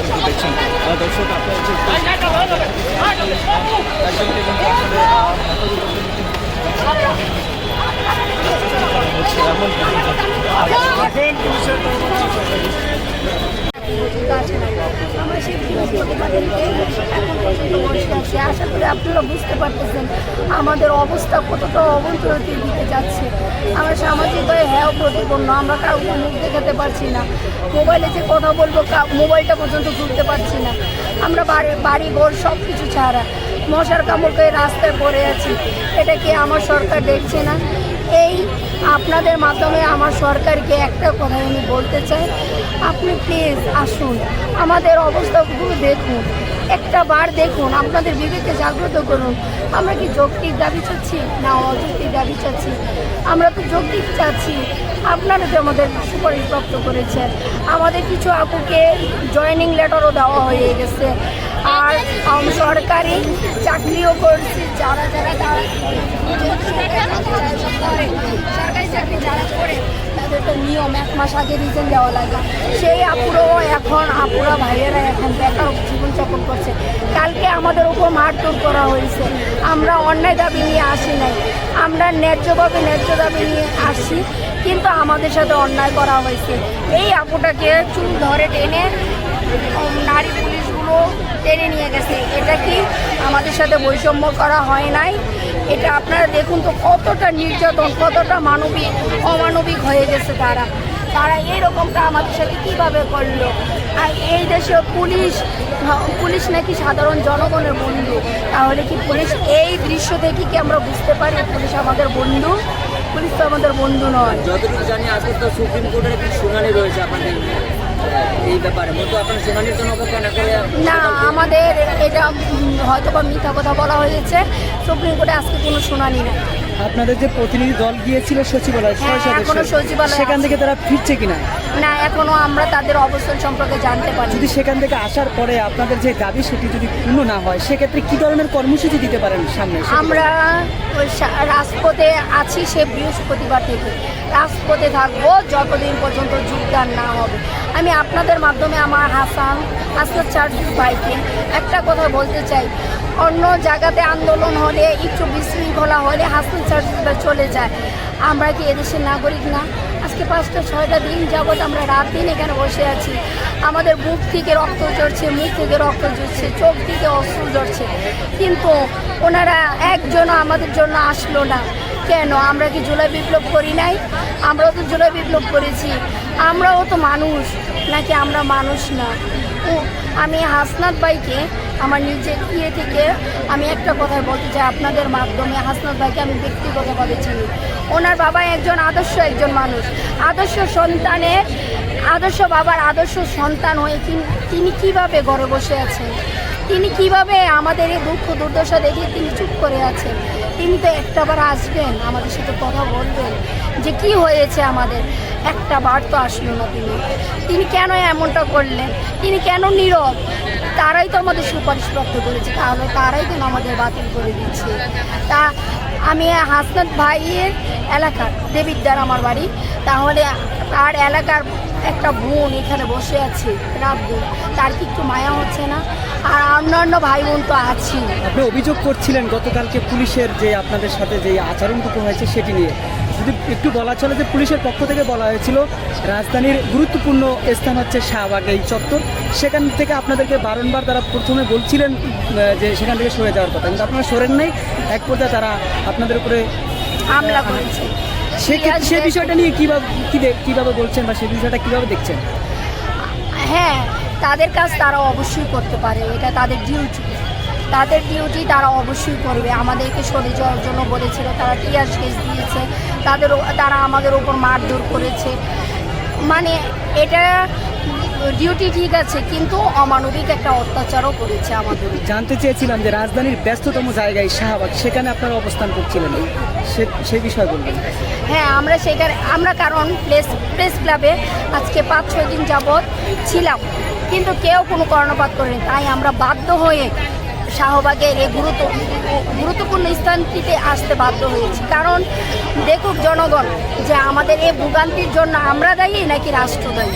কিন্তু দেখছেন আহ, দর্শক আপনারা যে একজনকে কিন্তু আসলে আহ, হচ্ছে এমন পর্যন্ত আসে নাই। আমরা সেই প্রতিবাদেরকে এখন পর্যন্ত বসে আছি। আশা করি আপনারা বুঝতে পারতেছেন আমাদের অবস্থা কতটা অবন্তরতির দিকে যাচ্ছে। আমরা সামাজিকভাবে হ্যাঁ প্রতিপন্ন আমরা কাউকে মুখ দেখাতে পারছি না। মোবাইলে যে কথা বলব মোবাইলটা পর্যন্ত তুলতে পারছি না। আমরা বাড়ি বাড়ি ঘর সব কিছু ছাড়া মশার কামড় রাস্তায় পড়ে আছি। এটা কি আমার সরকার দেখছে না? এই আপনাদের মাধ্যমে আমার সরকারকে একটা কথা আমি বলতে চাই। আপনি প্লিজ আসুন। আমাদের অবস্থাগুলো দেখুন। একটা বার দেখুন, আপনাদের বিবেকে জাগ্রত করুন। আমরা কি যৌক্তিক দাবি চাচ্ছি না অযৌক্তিক দাবি চাচ্ছি? আমরা তো যৌক্তিক চাচ্ছি। আপনারা তো আমাদের সুপারিশপ্রাপ্ত করেছেন। আমাদের কিছু আপুকে জয়েনিং লেটারও দেওয়া হয়ে গেছে। আর সরকারি চাকরিও করছি, যারা যারা সরকারি চাকরি যারা করে, তাদের তো নিয়ম, এক মাস আগে রিজেন দেওয়া লাগে। সেই আপুরাও এখন, আপুরা ভাইয়েরা এখন বেকার জীবনযাপন করছে। কালকে আমাদের উপর মারধর করা হয়েছে। আমরা অন্যায় দাবি নিয়ে আসি নাই। আমরা ন্যায্যভাবে ন্যায্য দাবি নিয়ে আসি, কিন্তু আমাদের সাথে অন্যায় করা হয়েছে। এই আপুটাকে চুল ধরে টেনে টেনে নিয়ে গেছে। এটা কি আমাদের সাথে বৈষম্য করা হয় নাই? এটা আপনারা দেখুন তো কতটা নির্যাতন, কতটা মানবিক, অমানবিক হয়ে গেছে তারা। তারা এইরকমটা আমাদের সাথে কীভাবে করল? আর এই দেশে পুলিশ পুলিশ নাকি সাধারণ জনগণের বন্ধু। তাহলে কি পুলিশ এই দৃশ্য থেকে কি আমরা বুঝতে পারি পুলিশ আমাদের বন্ধু? পুলিশ তো আমাদের বন্ধু নয়। যতটুকু জানি আজকে তো সুপ্রিম কোর্টের শুনানি রয়েছে আপনাদের। এই ব্যাপারে। মতো আপনার শুনানির জন্য অপেক্ষা না করে না আমাদের এটা হয়তো বা মিথ্যা কথা বলা হয়েছে। সুপ্রিম কোর্টে আজকে কোনো শুনানি নেই। আপনাদের যে প্রতিনিধি দল গিয়েছিল সচিবালয় হ্যাঁ, সেখান থেকে তারা ফিরছে কিনা? না এখনও আমরা তাদের অবস্থান সম্পর্কে জানতে পারি যদি সেখান থেকে আসার পরে আপনাদের যে দাবি সেটি যদি পূর্ণ না হয় সেক্ষেত্রে কি ধরনের কর্মসূচি দিতে পারেন সামনে আমরা রাজপথে আছি সে বৃহস্পতিবার থেকে। রাজপথে থাকব যতদিন পর্যন্ত যোগদান না হবে। আমি আপনাদের মাধ্যমে আমার হাসান হাসান চার্জিস ভাইকে একটা কথা বলতে চাই। অন্য জায়গাতে আন্দোলন হলে একটু বিশৃঙ্খলা হলে হাসান চার্জিস ভাই চলে যায়। আমরা কি এদেশের নাগরিক না? আজকে পাঁচটা, ছয়টা দিন যাবৎ আমরা রাত দিন এখানে বসে আছি। আমাদের বুক থেকে রক্ত ঝরছে, মুখ থেকে রক্ত ঝরছে, চোখ থেকে অস্ত্র ঝরছে। কিন্তু ওনারা একজনও আমাদের জন্য আসলো না। কেন? আমরা কি জুলাই বিপ্লব করি নাই? আমরাও তো জুলাই বিপ্লব করেছি। আমরাও তো মানুষ, নাকি আমরা মানুষ না? ও, আমি হাসনাত ভাইকে আমার নিজের ইয়ে থেকে আমি একটা কথাই বলতে চাই আপনাদের মাধ্যমে। হাসনাত ভাইকে আমি ব্যক্তিগতভাবে চিনি। ওনার বাবা একজন আদর্শ একজন মানুষ। আদর্শ সন্তানের, আদর্শ বাবার আদর্শ সন্তান হয়ে তিনি কীভাবে ঘরে বসে আছেন? তিনি কীভাবে আমাদের এই দুঃখ দুর্দশা দেখে তিনি চুপ করে আছেন? তিনি তো একটাবার আসবেন, আমাদের সাথে কথা বলবেন যে কি হয়েছে আমাদের। একটা বার তো আসলো না তিনি। তিনি কেন এমনটা করলেন? তিনি কেন নীরব? তারাই তো আমাদের সুপারিশ সুপারিশপ্রাপ্ত করেছে। তাহলে তারাই কেন আমাদের বাতিল করে দিচ্ছে? তা আমি হাসনাত ভাইয়ের এলাকার দেবিদ্দার আমার বাড়ি। তাহলে তার এলাকার একটা বোন এখানে বসে আছে রাত দিন তার কি একটু মায়া হচ্ছে না? আর অন্যান্য ভাই বোন তো আছি আপনি অভিযোগ করছিলেন গতকালকে পুলিশের যে আপনাদের সাথে যে আচরণটুকু হয়েছে সেটি নিয়ে। যদি একটু বলা চলে যে পুলিশের পক্ষ থেকে বলা হয়েছিল রাজধানীর গুরুত্বপূর্ণ স্থান হচ্ছে শাহবাগ এই চত্বর। সেখান থেকে আপনাদেরকে বারংবার তারা প্রথমে বলছিলেন যে সেখান থেকে সরে যাওয়ার কথা। কিন্তু আপনারা সরেন নাই। এক পর্যায়ে তারা আপনাদের উপরে হামলা করেছে। সেক্ষেত্রে সে বিষয়টা নিয়ে কীভাবে কীভাবে বলছেন বা সেই বিষয়টা কীভাবে দেখছেন? হ্যাঁ তাদের কাজ তারা অবশ্যই করতে পারে। এটা তাদের ডিউটি তাদের ডিউটি তারা অবশ্যই করবে। আমাদেরকে সরে যাওয়ার জন্য বলেছিল তারা টিয়ার কেস দিয়েছে। তাদের তারা আমাদের ওপর মারধর করেছে। মানে এটা ডিউটি ঠিক আছে কিন্তু অমানবিক একটা অত্যাচারও করেছে আমাদের। জানতে চেয়েছিলাম যে রাজধানীর ব্যস্ততম জায়গায় শাহবাগ সেখানে আপনারা অবস্থান করছিলেন। সে সেই বিষয়ে বলবেন। হ্যাঁ আমরা সেখানে আমরা কারণ প্রেস প্রেস ক্লাবে আজকে পাঁচ ছয় দিন যাবৎ ছিলাম কিন্তু কেউ কোনো কর্ণপাত করেনি। তাই আমরা বাধ্য হয়ে শাহবাগের এই গুরুত্ব গুরুত্বপূর্ণ স্থানটিতে আসতে বাধ্য হয়েছি। কারণ দেখুক জনগণ যে আমাদের এই ভোগান্তির জন্য আমরা দায়ী নাকি রাষ্ট্র দায়ী।